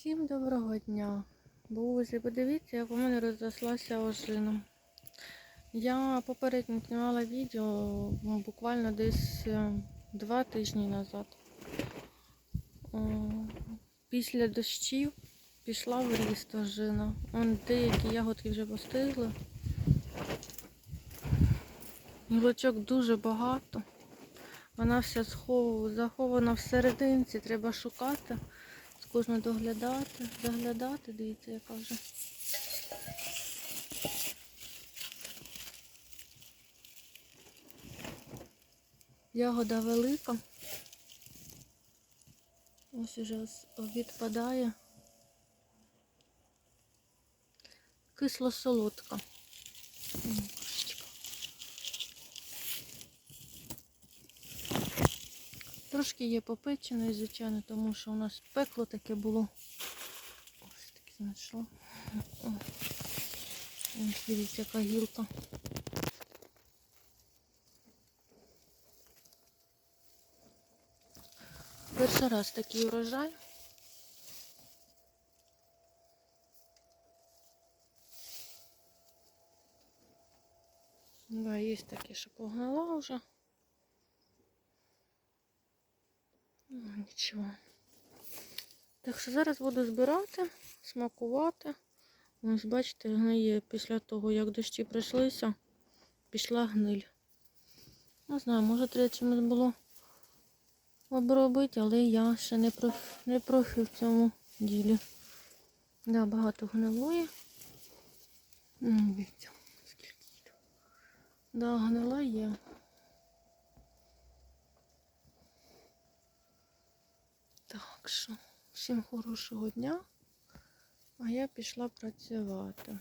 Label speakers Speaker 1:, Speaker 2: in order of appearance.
Speaker 1: Всім доброго дня. Друзі, подивіться, як у мене розрослася ожина. Я попередньо знімала відео буквально десь е, два тижні назад. Після дощів пішла в ріст ожина. Вон деякі ягодки вже постигли. Гілочок дуже багато. Вона вся схов- захована всерединці, треба шукати. Кожно доглядати, заглядати, дивіться, яка вже. Ягода велика. Ось уже відпадає. Кисло-солодка. М, Трошки є попеченої, звичайно, тому що у нас пекло таке було. Ось таке знайшла. О. Ось дивіться, яка гілка. Перший раз такий урожай. Да, є таке, що погнала вже. Ну, нічого. Так що зараз буду збирати, смакувати. Ось бачите, гниє після того, як дощі прийшлися, пішла гниль. Не знаю, може треба чимось було обробити, але я ще не профі, не профі в цьому ділі. Да, багато гнилої. Дивіться, скільки. Да, гнила є. Так що, всім хорошого дня. А я пішла працювати.